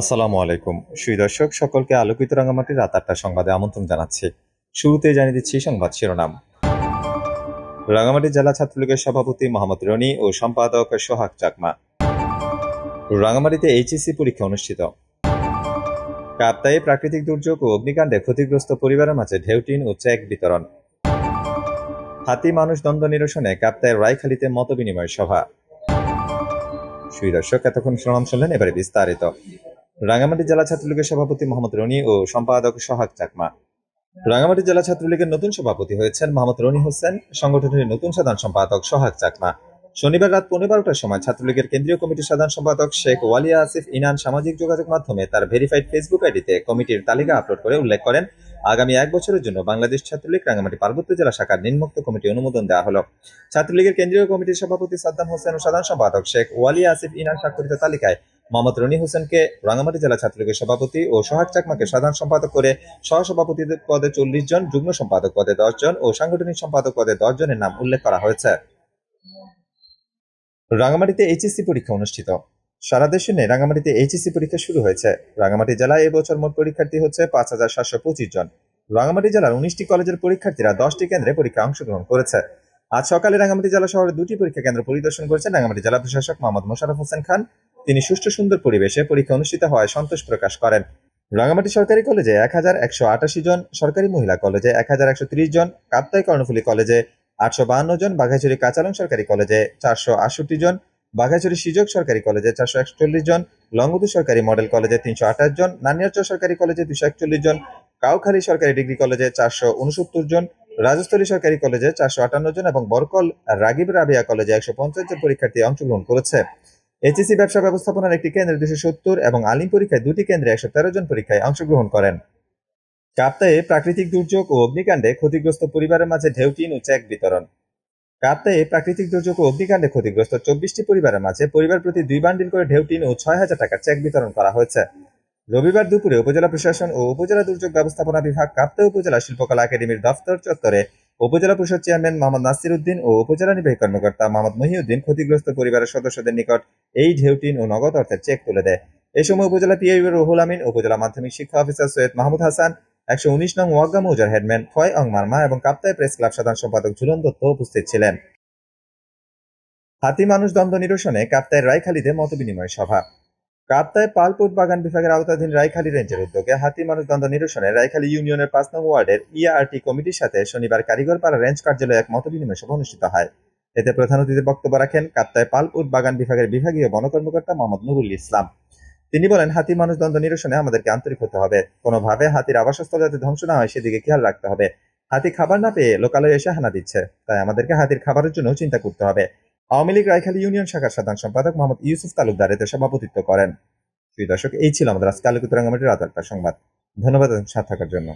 আসসালামু আলাইকুম। সুই দর্শক, সকলকে আলোকিত রাঙামাটি রাত আটটা সংবাদে আমন্ত্রণ জানাচ্ছি। শুরুতে জানিয়ে দিচ্ছি সংবাদ শিরোনাম। রাঙামাটি জেলা ছাত্রলীগের সভাপতি মোহাম্মদ রনি ও সম্পাদক সোহাগ চাকমা। রাঙামাটিতে এইচএসসি পরীক্ষা অনুষ্ঠিত। কাপ্তায়ে প্রাকৃতিক দুর্যোগ ও অগ্নিকাণ্ডে ক্ষতিগ্রস্ত পরিবারের মাঝে ঢেউটিন ও চেক বিতরণ। হাতি মানুষ দ্বন্দ্ব নিরসনে কাপ্তায়ের রায়খালীতে মতবিনিময় সভা। সুই দর্শক, এতক্ষণ শুনাম শুনলেন, এবারে বিস্তারিত। রাঙামাটি জেলা ছাত্রলীগের সভাপতি মোহাম্মদ রনি ও সম্পাদক সোহাগ চাকমা। রাঙামাটি জেলা ছাত্রলীগের নতুন সভাপতি হয়েছেন মোহাম্মদ রনি হোসেন, সংগঠনের নতুন সাধারণ সম্পাদক সোহাগ চাকমা। শনিবার রাত পৌনে বারোটার সময় ছাত্রলীগের কেন্দ্রীয় কমিটির সাধারণ সম্পাদক শেখ ওয়ালিয়া আসিফ ইনান সামাজিক যোগাযোগ মাধ্যমে তার ভেরিফাইড ফেসবুক আইডিতে কমিটির তালিকা আপলোড করে উল্লেখ করেন। আগামী এক বছরের জন্য বাংলাদেশ ছাত্রলীগ রাঙামাটি পার্বত্য জেলা শাখার নিম্নোক্ত কমিটি অনুমোদন দেওয়া হলো। ছাত্রলীগের কেন্দ্রীয় কমিটির সভাপতি সাদ্দাম হোসেন ও সাধারণ সম্পাদক শেখ ওয়ালিয়া আসিফ ইনান স্বাক্ষরিত তালিকায় মোহাম্মদ রনি হোসেনকে রাঙামাটি জেলা ছাত্রলীগের সভাপতি ও সোহাগ চাকমাকে সাধারণ সম্পাদক করে সহসভাপতি পদে চল্লিশ জন, যুগ্ম সম্পাদক পদে দশ জন ও সাংগঠনিক সম্পাদক পদে দশ জনের নাম উল্লেখ করা হয়েছে। রাঙামাটিতে এইচএসসি পরীক্ষা অনুষ্ঠিত। সারা দেশে নিয়ে রাঙামাটিতে এইচএসসি পরীক্ষা শুরু হয়েছে। রাঙামাটি জেলায় এবছর মোট পরীক্ষার্থী হচ্ছে পাঁচ হাজার সাতশো পঁচিশ জন। রাঙামাটি জেলার উনিশটি কলেজের পরীক্ষার্থীরা দশটি কেন্দ্রে পরীক্ষা অংশগ্রহণ করেছে। আজ সকালে রাঙামাটি জেলা শহরে দুটি পরীক্ষা কেন্দ্র পরিদর্শন করেছেন রাঙামাটি জেলা প্রশাসক মোহাম্মদ মোশারফ হোসেন খান। তিনি সুষ্ঠু সুন্দর পরিবেশে পরীক্ষা অনুষ্ঠিত হওয়ায় সন্তোষ প্রকাশ করেন। রাঙামাটি সরকারি কলেজে এক হাজার একশো আটাশি জন, সরকারি মহিলা কলেজে এক হাজার একশো ত্রিশ জন, কাপ্তাই কর্ণফুলী কলেজে আটশো বাহান্ন জন, বাঘাইছড়ি কাচালং সরকারি কলেজে চারশো আটষট্টি জন, বাঘাইছড়ি সুযোগ সরকারি কলেজে চারশো একচল্লিশ জন লংগদু সরকারি মডেল কলেজে তিনশো আঠাশ জন নানিয়ারচর সরকারি কলেজে দুশো একচল্লিশ জন, কাউখালী সরকারি ডিগ্রি কলেজে চারশো উনসত্তর জন, রাজস্থলী সরকারি কলেজে চারশো আটান্ন জন এবং বরকল রাগিব রাবিয়া কলেজে একশো পঞ্চাশ জন পরীক্ষার্থী অংশগ্রহণ করেছে। এইচএসসি ব্যবসা ব্যবস্থাপনার একটি কেন্দ্রে দুশো সত্তর এবং আলিম পরীক্ষায় দুটি কেন্দ্রে একশো তেরো জন পরীক্ষায় অংশগ্রহণ করেন। কাপ্তায়ে প্রাকৃতিক দুর্যোগ ও অগ্নিকাণ্ডে ক্ষতিগ্রস্ত পরিবারের মাঝে ঢেউটিন ও চেক বিতরণ। কাপ্তায়ে প্রাকৃতিক দুর্যোগ ও অগ্নিকাণ্ডে ক্ষতিগ্রস্ত চব্বিশটি পরিবারের মাঝে পরিবার প্রতি দুই বান্ডিল করে ঢেউটিন ও ছয় হাজার টাকার চেক বিতরণ করা হয়েছে। রবিবার দুপুরে উপজেলা প্রশাসন ও উপজেলা দুর্যোগ ব্যবস্থাপনা বিভাগ কাপ্তাই উপজেলা শিল্পকলা একাডেমির দফতর চত্বরে উপজেলা পরিষদ চেয়ারম্যান মোহাম্মদ নাসির উদ্দিন ও উপজেলা নির্বাহী কর্মকর্তা মোহাম্মদ মহিউদ্দিন ক্ষতিগ্রস্ত পরিবারের সদস্যদের নিকট এই ঢেউটিন ও নগদ অর্থের চেক তুলে দেয়। এ সময় উপজেলা পিআইউ রুহুল আমিন, উপজেলা মাধ্যমিক শিক্ষা অফিসার সৈয়দ মাহমুদ হাসান, একশো উনিশ নং ওয়াগ্গা মৌজার হেডম্যান ফয় অং মার্মা এবং কাপ্তাই প্রেস ক্লাব সাধারণ সম্পাদক ঝুলন দত্ত উপস্থিত ছিলেন। হাতি মানুষ দ্বন্দ্ব নিরসনে কাপ্তায় রায়খালীতে মতবিনিময় সভা। কাপ্তায় পালপুর বাগান বিভাগের আওতাধীন রায়খালী রেঞ্জের উদ্যোগে হাতি মানুষ দ্বন্দ্ব নিরসনে রায়খালী ইউনিয়নের পাঁচ নং ওয়ার্ডের ইআরটি কমিটির সাথে শনিবার কারিগর কারিগরপাড়া রেঞ্জ কার্যালয়ে এক মতবিনিময় সভা অনুষ্ঠিত হয়। এতে প্রধান অতিথির বক্তব্য রাখেন কাপ্তায় পালপুর বাগান বিভাগের বিভাগীয় বনকর্মকর্তা মোহাম্মদ নুরুল ইসলাম। তিনি বলেন, হাতি মানুষ দ্বন্দ্ব নিরসনে আমাদেরকে আন্তরিক হতে হবে। কোনোভাবে হাতির আবাসস্থল যাতে ধ্বংস না হয়, সেদিকে খেয়াল রাখতে হবে। হাতি খাবার না পেয়ে লোকালয়ে এসে হানা দিচ্ছে। তাই আমাদেরকে হাতির খাবারের জন্য চিন্তা করতে হবে। আওয়ামী লীগ রায়খালী ইউনিয়ন শাখার সাধারণ সম্পাদক মোহাম্মদ ইউসুফ তালুকদার এতে সভাপতিত্ব করেন। প্রিয় দর্শক, এই ছিল আমাদের আজকে আলোকিত রাঙ্গামাটির রাত সংবাদ। ধন্যবাদ, সাথে থাকার জন্য।